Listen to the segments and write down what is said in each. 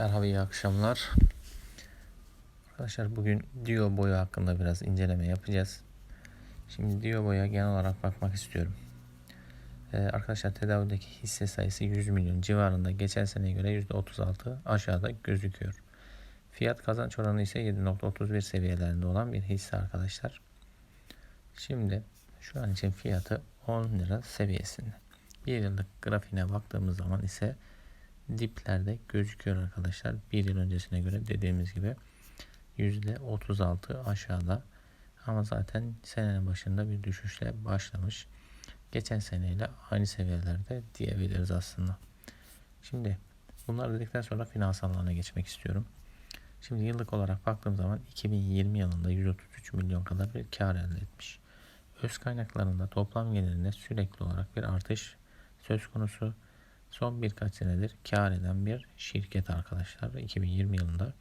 Merhaba iyi akşamlar. Arkadaşlar bugün Dio boya hakkında biraz inceleme yapacağız. Şimdi Dio boya genel olarak bakmak istiyorum. Ee, arkadaşlar tedavideki hisse sayısı 100 milyon civarında geçen seneye göre %36 aşağıda gözüküyor. Fiyat kazanç oranı ise 7.31 seviyelerinde olan bir hisse arkadaşlar. Şimdi şu an için fiyatı 10 lira seviyesinde. Bir yıllık grafiğine baktığımız zaman ise diplerde gözüküyor arkadaşlar. Bir yıl öncesine göre dediğimiz gibi %36 aşağıda. Ama zaten senenin başında bir düşüşle başlamış. Geçen seneyle aynı seviyelerde diyebiliriz aslında. Şimdi bunlar dedikten sonra finansal alana geçmek istiyorum. Şimdi yıllık olarak baktığım zaman 2020 yılında 133 milyon kadar bir kar elde etmiş. Öz kaynaklarında toplam gelirinde sürekli olarak bir artış söz konusu. Son birkaç senedir kar eden bir şirket arkadaşlar. 2020 yılında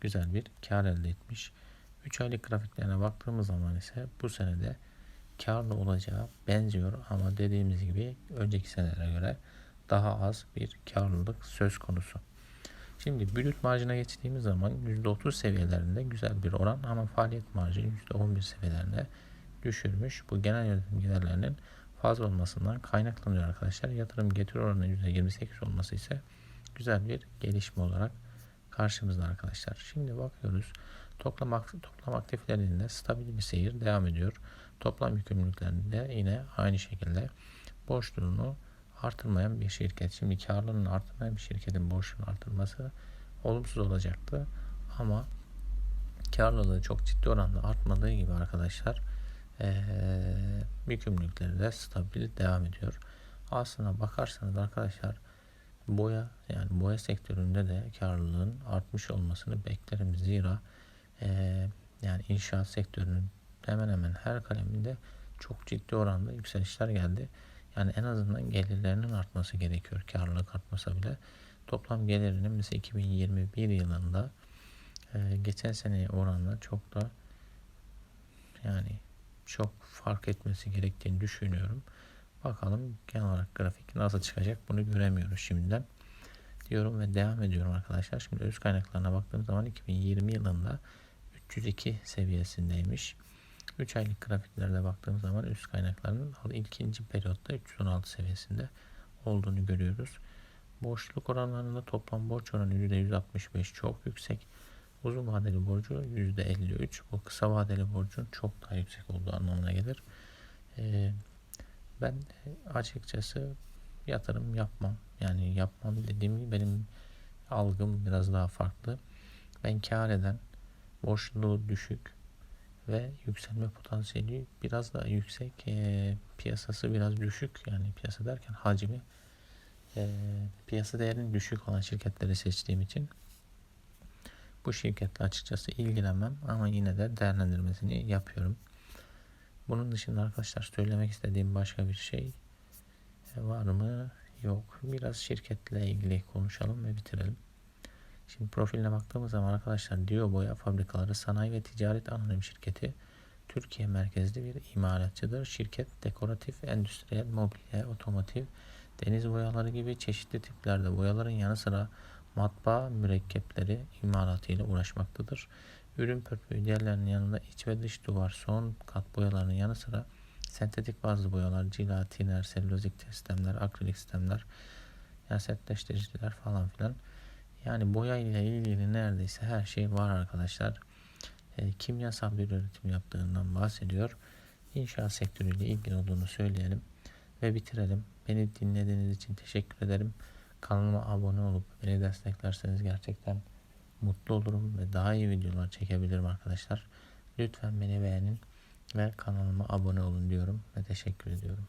güzel bir kar elde etmiş. 3 aylık grafiklerine baktığımız zaman ise bu senede karlı olacağı benziyor ama dediğimiz gibi önceki senelere göre daha az bir karlılık söz konusu. Şimdi brüt marjına geçtiğimiz zaman %30 seviyelerinde güzel bir oran ama faaliyet marjı %11 seviyelerinde düşürmüş. Bu genel yönetim giderlerinin fazla olmasından kaynaklanıyor arkadaşlar. Yatırım getiri oranı %28 olması ise güzel bir gelişme olarak karşımızda arkadaşlar. Şimdi bakıyoruz. Toplam, toplam aktiflerinde stabil bir seyir devam ediyor. Toplam yükümlülüklerinde yine aynı şekilde borçluluğunu artırmayan bir şirket. Şimdi karlılığını artırmayan bir şirketin borçluluğunu artırması olumsuz olacaktı. Ama karlılığı çok ciddi oranda artmadığı gibi arkadaşlar ee, yükümlülükleri de stabil devam ediyor. Aslına bakarsanız arkadaşlar boya yani boya sektöründe de karlılığın artmış olmasını beklerim. Zira e, yani inşaat sektörünün hemen hemen her kaleminde çok ciddi oranda yükselişler geldi. Yani en azından gelirlerinin artması gerekiyor. Karlılık artmasa bile. Toplam gelirinin mesela 2021 yılında e, geçen seneye oranla çok da çok fark etmesi gerektiğini düşünüyorum. Bakalım genel olarak grafik nasıl çıkacak bunu göremiyoruz şimdiden. Diyorum ve devam ediyorum arkadaşlar. Şimdi öz kaynaklarına baktığım zaman 2020 yılında 302 seviyesindeymiş. 3 aylık grafiklerde baktığım zaman üst kaynaklarının ikinci periyotta 316 seviyesinde olduğunu görüyoruz. Boşluk oranlarında toplam borç oranı %165 çok yüksek. Uzun vadeli borcu %53. Bu kısa vadeli borcun çok daha yüksek olduğu anlamına gelir. Ee, ben açıkçası yatırım yapmam. Yani yapmam dediğim gibi benim algım biraz daha farklı. Ben kar eden, borçluluğu düşük ve yükselme potansiyeli biraz daha yüksek. E, piyasası biraz düşük. Yani piyasa derken hacmi e, piyasa değerinin düşük olan şirketleri seçtiğim için bu şirketle açıkçası ilgilenmem ama yine de değerlendirmesini yapıyorum. Bunun dışında arkadaşlar söylemek istediğim başka bir şey var mı? Yok. Biraz şirketle ilgili konuşalım ve bitirelim. Şimdi profiline baktığımız zaman arkadaşlar Dio Boya Fabrikaları Sanayi ve Ticaret Anonim Şirketi Türkiye merkezli bir imalatçıdır. Şirket dekoratif, endüstriyel, mobilya, otomotiv, deniz boyaları gibi çeşitli tiplerde boyaların yanı sıra matbaa mürekkepleri imalatıyla uğraşmaktadır. Ürün pörtüğü diğerlerinin yanında iç ve dış duvar son kat boyalarının yanı sıra sentetik bazlı boyalar, cila, tiner, selülozik sistemler, akrilik sistemler, yani sertleştiriciler falan filan. Yani boya ile ilgili neredeyse her şey var arkadaşlar. E, kimyasal bir üretim yaptığından bahsediyor. İnşaat sektörüyle ilgili olduğunu söyleyelim ve bitirelim. Beni dinlediğiniz için teşekkür ederim. Kanalıma abone olup beni desteklerseniz gerçekten mutlu olurum ve daha iyi videolar çekebilirim arkadaşlar. Lütfen beni beğenin ve kanalıma abone olun diyorum ve teşekkür ediyorum.